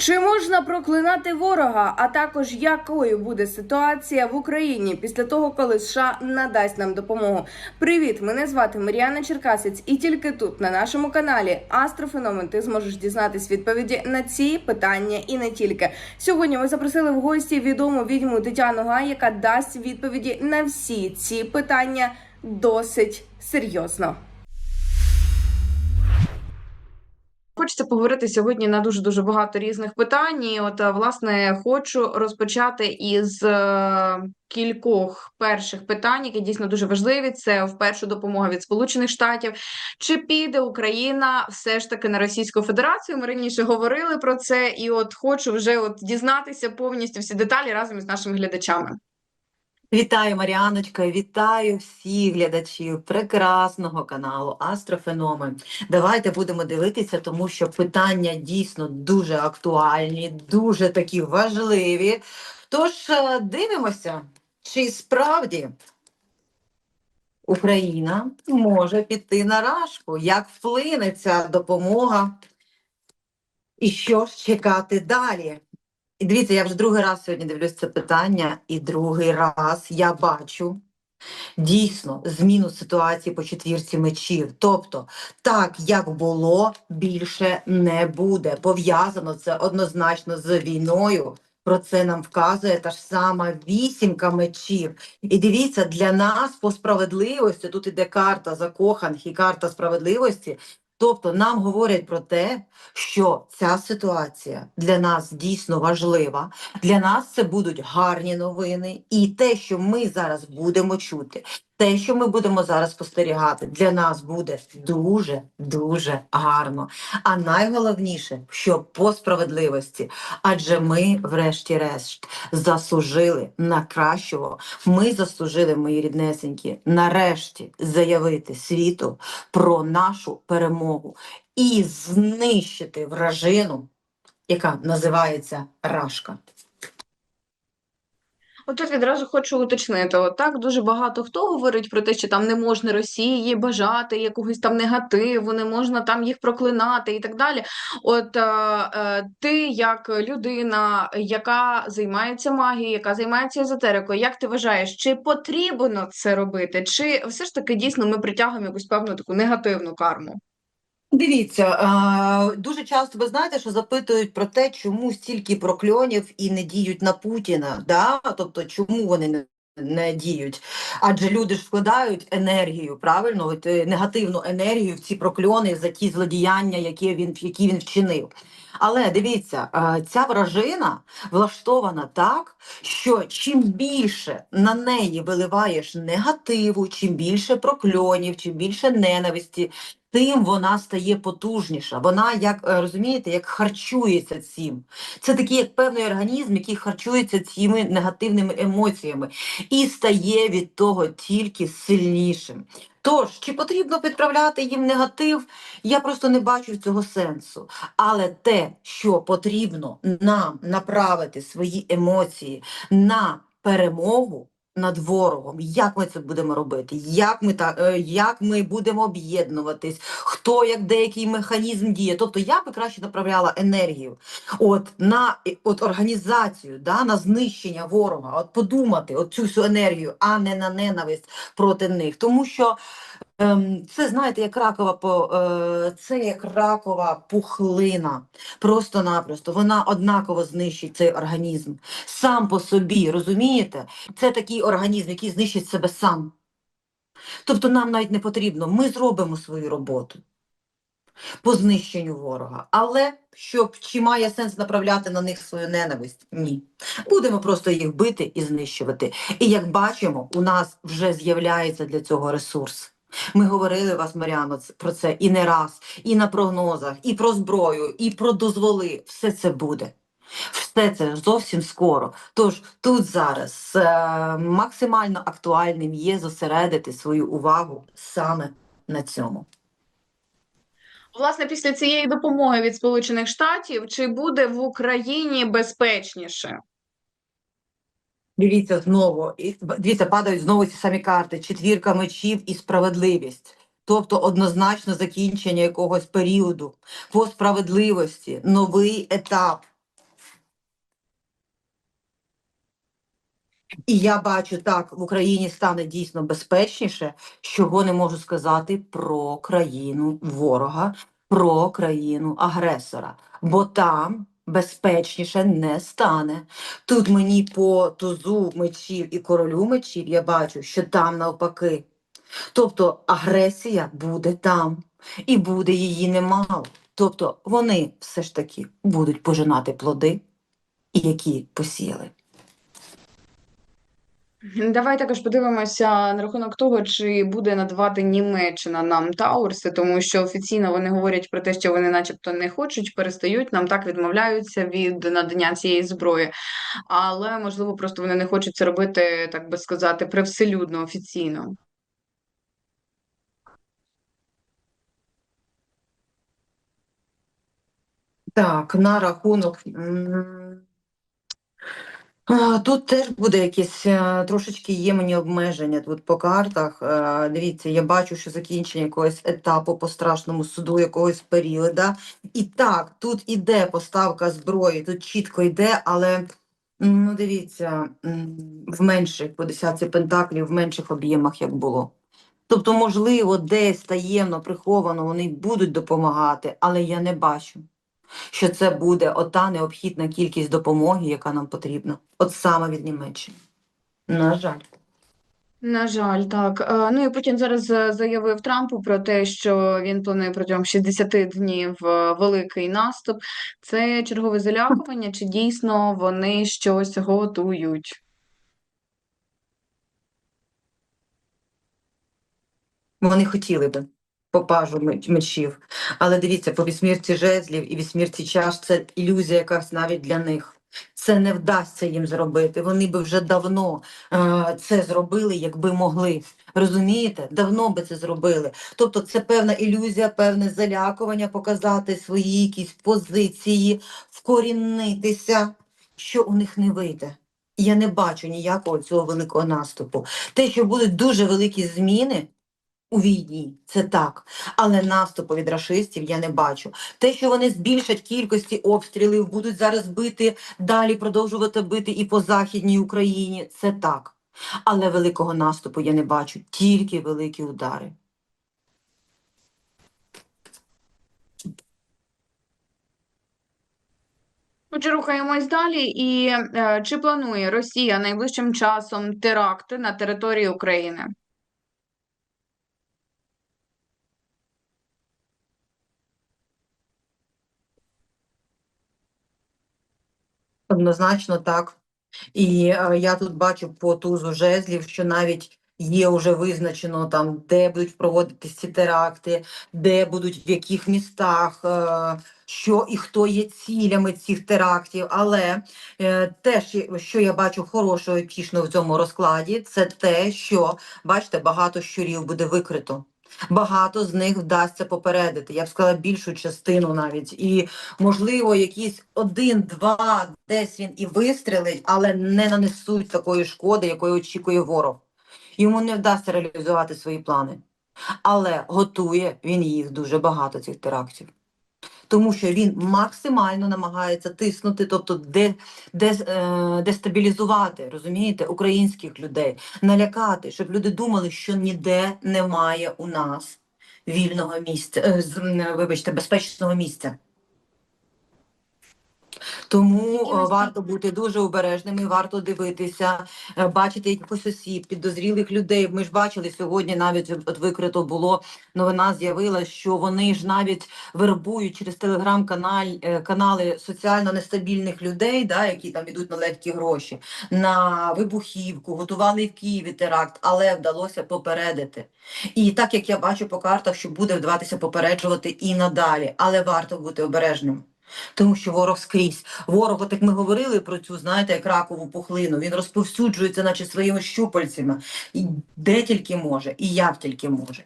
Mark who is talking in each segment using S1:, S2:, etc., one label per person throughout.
S1: Чи можна проклинати ворога? А також якою буде ситуація в Україні після того, коли США надасть нам допомогу? Привіт! Мене звати Маріана Черкасець, і тільки тут, на нашому каналі Астрофеномен, ти зможеш дізнатись відповіді на ці питання і не тільки. Сьогодні ми запросили в гості відому відьму Тетяну Гай, яка дасть відповіді на всі ці питання досить серйозно. Хочеться поговорити сьогодні на дуже дуже багато різних питань. І от е, власне хочу розпочати із е, кількох перших питань, які дійсно дуже важливі. Це вперше допомога від Сполучених Штатів. Чи піде Україна все ж таки на Російську Федерацію? Ми раніше говорили про це, і от хочу вже от дізнатися повністю всі деталі разом із нашими глядачами.
S2: Вітаю, Маріаночка, вітаю всіх глядачів прекрасного каналу Астрофеномен. Давайте будемо дивитися, тому що питання дійсно дуже актуальні, дуже такі важливі. Тож е, дивимося, чи справді Україна може піти на рашку, як вплине ця допомога, і що ж чекати далі. І дивіться, я вже другий раз сьогодні дивлюсь це питання, і другий раз я бачу дійсно зміну ситуації по четвірці мечів. Тобто, так як було, більше не буде. Пов'язано це однозначно з війною. Про це нам вказує та ж сама вісімка мечів. І дивіться, для нас по справедливості тут іде карта закоханих і карта справедливості. Тобто нам говорять про те, що ця ситуація для нас дійсно важлива. Для нас це будуть гарні новини, і те, що ми зараз будемо чути, те, що ми будемо зараз спостерігати, для нас буде дуже дуже гарно. А найголовніше, що по справедливості, адже ми, врешті-решт, заслужили на кращого. Ми заслужили, мої ріднесенькі, нарешті заявити світу про нашу перемогу і знищити вражину, яка називається Рашка.
S1: Тут відразу хочу уточнити. От так дуже багато хто говорить про те, що там не можна Росії бажати якогось там негативу, не можна там їх проклинати і так далі. От е, е, ти, як людина, яка займається магією, яка займається езотерикою, як ти вважаєш, чи потрібно це робити, чи все ж таки дійсно ми притягуємо якусь певну таку негативну карму?
S2: Дивіться, дуже часто ви знаєте, що запитують про те, чому стільки прокльонів і не діють на Путіна, да? тобто чому вони не, не діють? Адже люди ж вкладають енергію, правильно, е, негативну енергію в ці прокльони за ті злодіяння, які він, які він вчинив. Але дивіться, ця вражина влаштована так, що чим більше на неї виливаєш негативу, чим більше прокльонів, чим більше ненависті, тим вона стає потужніша. Вона, як е, розумієте, як харчується цим. Це такий як певний організм, який харчується цими негативними емоціями і стає від того тільки сильнішим. Тож, чи потрібно підправляти їм негатив, я просто не бачу цього сенсу. Але те, що потрібно нам направити свої емоції на перемогу, над ворогом, як ми це будемо робити, як ми та е, як ми будемо об'єднуватись, хто як деякий механізм діє. Тобто я би краще направляла енергію от на е, от організацію, да, на знищення ворога, от подумати от цю всю енергію, а не на ненависть проти них. Тому що це знаєте, як ракова е, це як ракова пухлина. Просто-напросто вона однаково знищить цей організм сам по собі, розумієте? Це такий організм, який знищить себе сам. Тобто нам навіть не потрібно, ми зробимо свою роботу по знищенню ворога. Але щоб чи має сенс направляти на них свою ненависть? Ні. Будемо просто їх бити і знищувати. І як бачимо, у нас вже з'являється для цього ресурс. Ми говорили вас, Маріано, про це і не раз, і на прогнозах, і про зброю, і про дозволи. Все це буде. Все це зовсім скоро. Тож тут зараз е, максимально актуальним є зосередити свою увагу саме на цьому.
S1: Власне, після цієї допомоги від Сполучених Штатів, чи буде в Україні безпечніше?
S2: Дивіться знову, і дивіться, падають знову ці самі карти: четвірка мечів і справедливість. Тобто однозначно закінчення якогось періоду по справедливості, новий етап. І я бачу так, в Україні стане дійсно безпечніше, чого не можу сказати про країну ворога, про країну агресора. Бо там безпечніше не стане. Тут мені по тузу мечів і королю мечів я бачу, що там навпаки. Тобто агресія буде там, і буде її немало. Тобто вони все ж таки будуть пожинати плоди, які посіяли.
S1: Давай також подивимося на рахунок того, чи буде надавати Німеччина нам Таурси, тому що офіційно вони говорять про те, що вони, начебто, не хочуть, перестають нам так відмовляються від надання цієї зброї. Але можливо, просто вони не хочуть це робити, так би сказати, привселюдно офіційно.
S2: Так, на рахунок. Тут теж буде якесь е, трошечки є мені обмеження тут по картах. Е, Дивіться, я бачу, що закінчення якогось етапу по страшному суду, якогось періоду. І так, тут іде поставка зброї, тут чітко йде, але ну дивіться, в менших по десятці пентаклів, в менших об'ємах як було. Тобто, можливо, десь таємно приховано вони будуть допомагати, але я не бачу що це буде ота необхідна кількість допомоги, яка нам потрібна, от саме від Німеччини. На жаль.
S1: На жаль, так. Е, Ну і Путін зараз е, заявив Трампу про те, що він планує протягом 60 днів е, великий наступ. Це чергове залякування, чи дійсно вони щось готують?
S2: Вони хотіли би по пажу мечів. Але дивіться, по вісьмірці жезлів і вісьмірці чаш це ілюзія якась навіть для них. Це не вдасться їм зробити. Вони би вже давно е, це зробили, якби могли. Розумієте? Давно би це зробили. Тобто це певна ілюзія, певне залякування, показати свої якісь позиції, вкорінитися, що у них не вийде. Я не бачу ніякого цього великого наступу. Те, що будуть дуже великі зміни, у війні, це так, але наступу від рашистів я не бачу. Те, що вони збільшать кількості обстрілів, будуть зараз бити далі, продовжувати бити і по західній Україні, це так. Але великого наступу я не бачу, тільки великі удари.
S1: Отже, рухаємось далі. І е, чи планує Росія найближчим часом теракти на території України?
S2: Однозначно так. І е, я тут бачу по тузу жезлів, що навіть є вже визначено там, де будуть проводитись ці теракти, де будуть в яких містах, е, що і хто є цілями цих терактів. Але е, теж, що я бачу хорошого і втішного в цьому розкладі, це те, що бачите, багато щурів буде викрито. Багато з них вдасться попередити. Я б сказала більшу частину навіть. І можливо, якийсь один-два десь він і вистрілить, але не нанесуть такої шкоди, якої очікує ворог. Йому не вдасться реалізувати свої плани. Але готує він їх дуже багато, цих терактів. Тому що він максимально намагається тиснути, тобто де, де, е, дестабілізувати, розумієте, українських людей, налякати, щоб люди думали, що ніде немає у нас вільного місця, е, вибачте, безпечного місця. Тому е, варто бути дуже обережними, варто дивитися, е, бачити якихось осіб, підозрілих людей. Ми ж бачили сьогодні, навіть от викрито було новина, з'явилась, що вони ж навіть вербують через телеграм-канал е, канали соціально нестабільних людей, да, які там ідуть на легкі гроші, на вибухівку, готували в Києві теракт, але вдалося попередити. І так як я бачу по картах, що буде вдаватися попереджувати і надалі, але варто бути обережним. Тому що ворог скрізь. Ворог, от як ми говорили про цю, знаєте, як ракову пухлину, він розповсюджується, наче своїми щупальцями, і де тільки може, і як тільки може.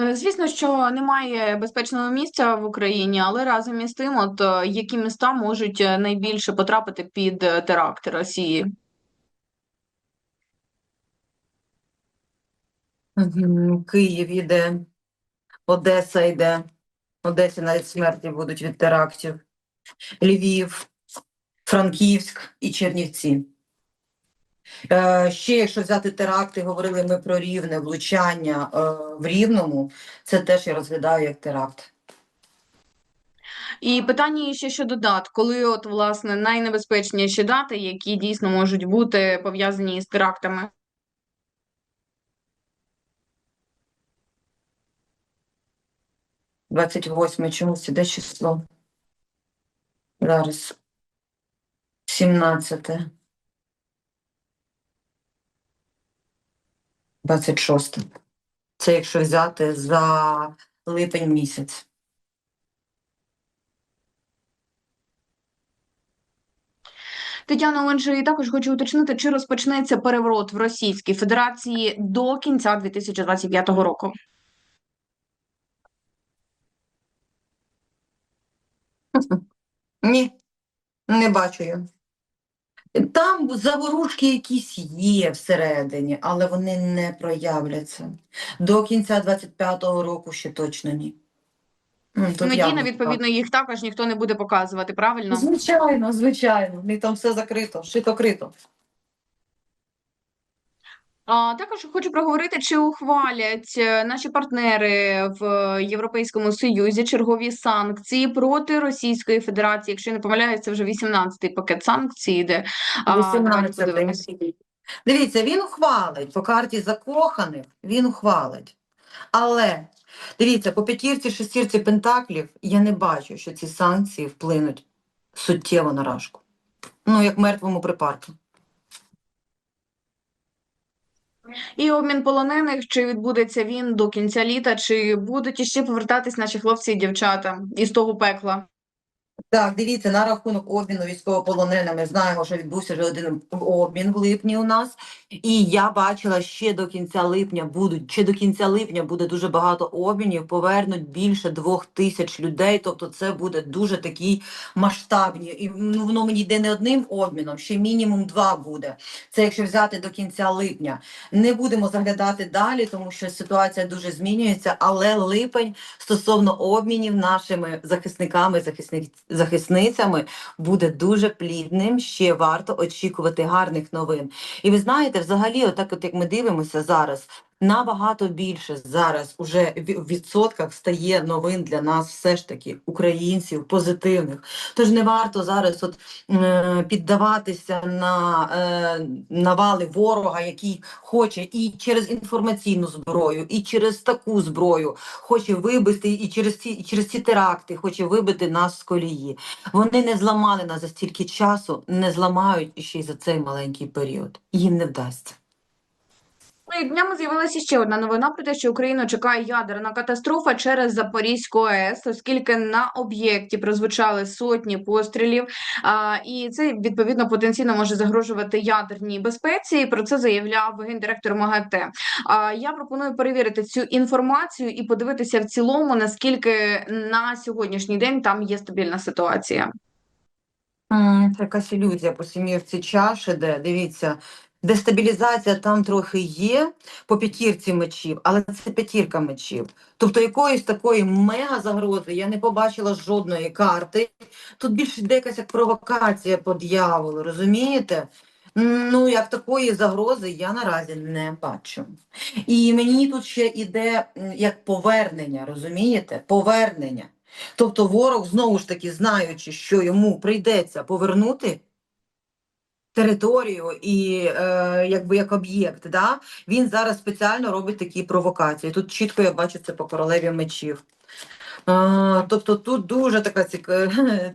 S1: Е, Звісно, що немає безпечного місця в Україні, але разом із тим, от е, які міста можуть е, найбільше потрапити під теракти Росії?
S2: Київ іде, Одеса йде. Одесі навіть смерті будуть від терактів. Львів, Франківськ і Чернівці. Е, ще якщо взяти теракти, говорили ми про рівне влучання е, в рівному, це теж я розглядаю як теракт.
S1: І питання ще щодо дат, коли от власне найнебезпечніші дати, які дійсно можуть бути пов'язані із терактами.
S2: 28 чомусь іде число. Зараз. 17. 26. Це якщо взяти за липень місяць.
S1: Тетяно, отже, також хочу уточнити, чи розпочнеться переворот в Російській Федерації до кінця 2025 року.
S2: Ні, не бачу я. Там заворушки якісь є всередині, але вони не проявляться. До кінця 25-го року ще точно ні. Тут
S1: Надійно, відповідно, їх також ніхто не буде показувати, правильно?
S2: Звичайно, звичайно. В них там все закрито, шито-крито.
S1: А, також хочу проговорити, чи ухвалять е, наші партнери в Європейському Союзі чергові санкції проти Російської Федерації. Якщо я не помиляюсь, це вже 18-й пакет санкцій йде.
S2: 18
S1: подивимось.
S2: Дивіться, він ухвалить по карті закоханих, він ухвалить. Але дивіться, по п'ятірці, шестірці пентаклів я не бачу, що ці санкції вплинуть суттєво на рашку. Ну, як мертвому припарку.
S1: І обмін полонених, чи відбудеться він до кінця літа, чи будуть іще повертатись наші хлопці і дівчата із того пекла?
S2: Так, дивіться, на рахунок обміну військовополоненими знаємо, що відбувся вже один обмін в липні у нас. І я бачила, ще до кінця липня будуть, ще до кінця липня буде дуже багато обмінів, повернуть більше двох тисяч людей. Тобто це буде дуже такі масштабні. І ну, воно мені йде не одним обміном, ще мінімум два буде. Це якщо взяти до кінця липня. Не будемо заглядати далі, тому що ситуація дуже змінюється, але липень стосовно обмінів нашими захисниками, захисник, захисницями буде дуже плідним. Ще варто очікувати гарних новин. І ви знаєте, взагалі, отак, от як ми дивимося зараз. Набагато більше зараз уже в відсотках стає новин для нас, все ж таки, українців, позитивних. Тож не варто зараз от, е, піддаватися на е, навали ворога, який хоче і через інформаційну зброю, і через таку зброю хоче вибити, і через ці, і через ці теракти хоче вибити нас з колії. Вони не зламали нас за стільки часу, не зламають іще й за цей маленький період. Їм не вдасться.
S1: Днями з'явилася ще одна новина про те, що Україну чекає ядерна катастрофа через Запорізьку АЕС, оскільки на об'єкті прозвучали сотні пострілів, а, і це відповідно потенційно може загрожувати ядерній безпеці. І про це заявляв гендиректор МАГАТЕ. А я пропоную перевірити цю інформацію і подивитися в цілому, наскільки на сьогоднішній день там є стабільна ситуація.
S2: Якась ілюзія по сімірці чаш іде. Дивіться, дестабілізація там трохи є по п'ятірці мечів, але це п'ятірка мечів. Тобто якоїсь такої мега загрози я не побачила жодної карти. Тут більше йде якась як провокація по дьяволу, розумієте? Ну, як такої загрози я наразі не бачу. І мені тут ще іде м, як повернення, розумієте? Повернення. Тобто ворог знову ж таки, знаючи, що йому прийдеться повернути територію і е, якби як об'єкт, да? він зараз спеціально робить такі провокації. Тут чітко я бачу це по королеві мечів. А, тобто тут дуже така цікава,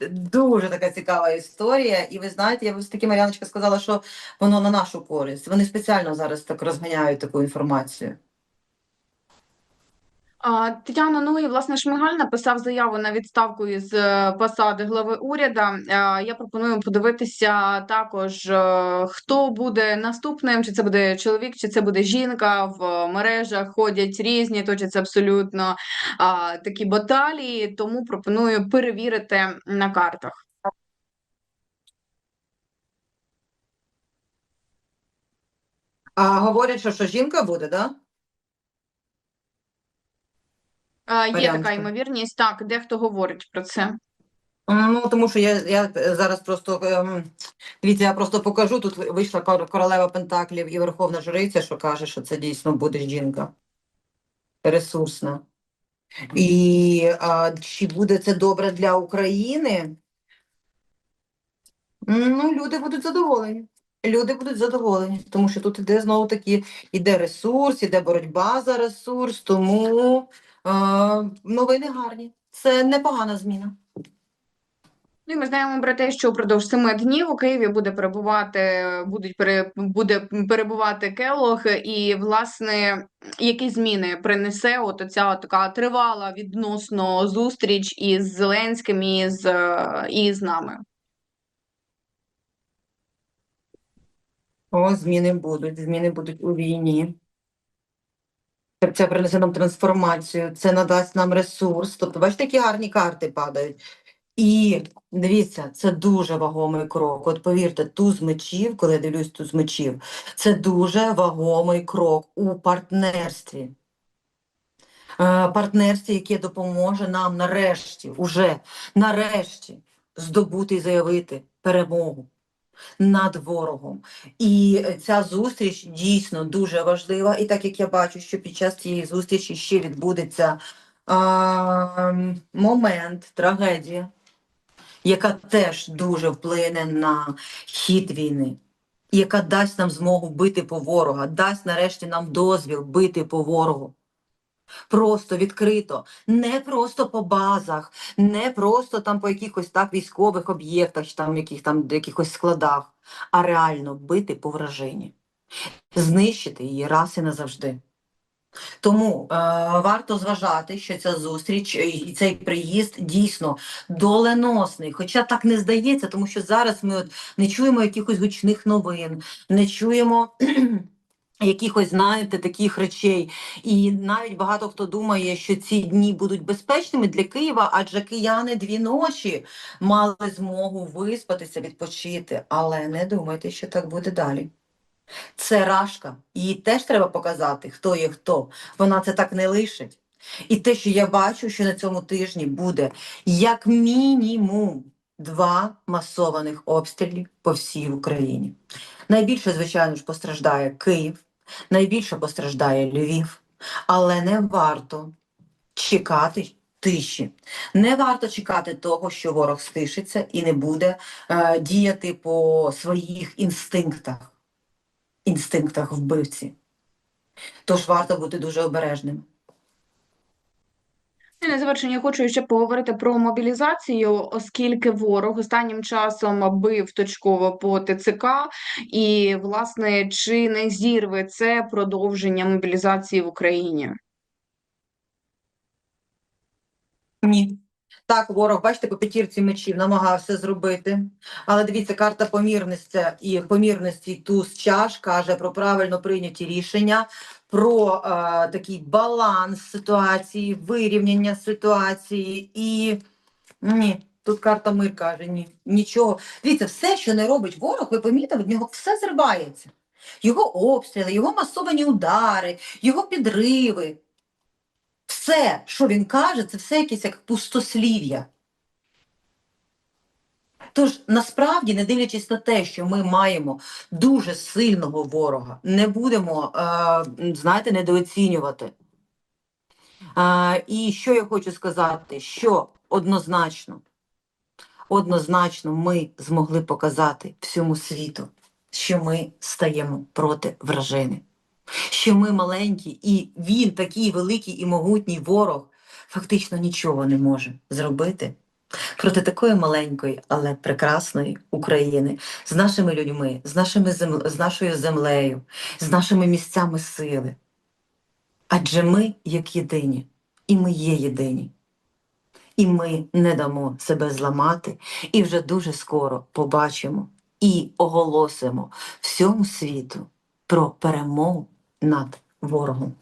S2: дуже така цікава історія. І ви знаєте, я ось таки Мар'яночка сказала, що воно на нашу користь. Вони спеціально зараз так розганяють таку інформацію.
S1: Тетяна, ну і власне Шмигаль написав заяву на відставку із е, посади глави уряду. Е, Я пропоную подивитися також, е, хто буде наступним, чи це буде чоловік, чи це буде жінка. В мережах ходять різні, точаться абсолютно такі баталії, тому пропоную перевірити на картах.
S2: А говорять, що, що жінка буде, да?
S1: Е, Є така ймовірність, так, дехто говорить про це.
S2: Ну, тому що я, я зараз просто ем, дивіться, я просто покажу. Тут вийшла королева Пентаклів і Верховна Жриця, що каже, що це дійсно буде жінка ресурсна. І а, чи буде це добре для України? Ну, люди будуть задоволені. Люди будуть задоволені, тому що тут іде знову таки, іде ресурс, іде боротьба за ресурс, тому новини гарні. Це непогана зміна.
S1: Ну, і ми знаємо про те, що впродовж семи днів у Києві буде перебувати, будуть пере, буде перебувати Келох, і власне які зміни принесе от ця така тривала відносно зустріч із Зеленським і з, е, і з нами.
S2: О, зміни будуть, зміни будуть у війні. Це- принесе нам трансформацію, це надасть нам ресурс. Тобто, бачите, які гарні карти падають. І дивіться, це дуже вагомий крок. От повірте, туз мечів, коли я дивлюсь туз мечів, це дуже вагомий крок у партнерстві. Е, Партнерстві, яке допоможе нам нарешті, уже нарешті здобути і заявити перемогу над ворогом. І ця зустріч дійсно дуже важлива. І так як я бачу, що під час цієї зустрічі ще відбудеться а, момент, трагедія, яка теж дуже вплине на хід війни. Яка дасть нам змогу бити по ворога, дасть нарешті нам дозвіл бити по ворогу. Просто відкрито, не просто по базах, не просто там по якихось так військових об'єктах, чи там яких там якихось складах, а реально бити по вражині, знищити її раз і назавжди. Тому е, варто зважати, що ця зустріч і цей приїзд дійсно доленосний. Хоча так не здається, тому що зараз ми от не чуємо якихось гучних новин, не чуємо якихось, знаєте, таких речей. І навіть багато хто думає, що ці дні будуть безпечними для Києва, адже кияни дві ночі мали змогу виспатися, відпочити. Але не думайте, що так буде далі. Це рашка. Її теж треба показати, хто є хто. Вона це так не лишить. І те, що я бачу, що на цьому тижні буде як мінімум два масованих обстрілів по всій Україні. Найбільше, звичайно ж, постраждає Київ, найбільше постраждає Львів, але не варто чекати тиші. Не варто чекати того, що ворог стишиться і не буде е, діяти по своїх інстинктах, інстинктах вбивці. Тож варто бути дуже обережним.
S1: На завершення хочу ще поговорити про мобілізацію, оскільки ворог останнім часом бив точково по ТЦК, і власне чи не зірве це продовження мобілізації в Україні?
S2: Ні. Так, ворог, бачите, по п'ятірці мечів намагався зробити. Але дивіться, карта помірності і помірності туз чаш каже про правильно прийняті рішення, про е, такий баланс ситуації, вирівняння ситуації. І ні, тут карта мир каже, ні, нічого. Дивіться, все, що не робить ворог, ви помітили, в нього все зривається. Його обстріли, його масовані удари, його підриви. Все, що він каже, це все якесь як пустослів'я. Тож насправді, не дивлячись на те, що ми маємо дуже сильного ворога, не будемо, е, знаєте, недооцінювати. Е, і що я хочу сказати, що однозначно, однозначно ми змогли показати всьому світу, що ми стаємо проти вражини що ми маленькі, і він, такий великий і могутній ворог, фактично нічого не може зробити проти такої маленької, але прекрасної України з нашими людьми, з, нашими зем... з нашою землею, з нашими місцями сили. Адже ми як єдині, і ми є єдині. І ми не дамо себе зламати, і вже дуже скоро побачимо і оголосимо всьому світу про перемогу над ворогом.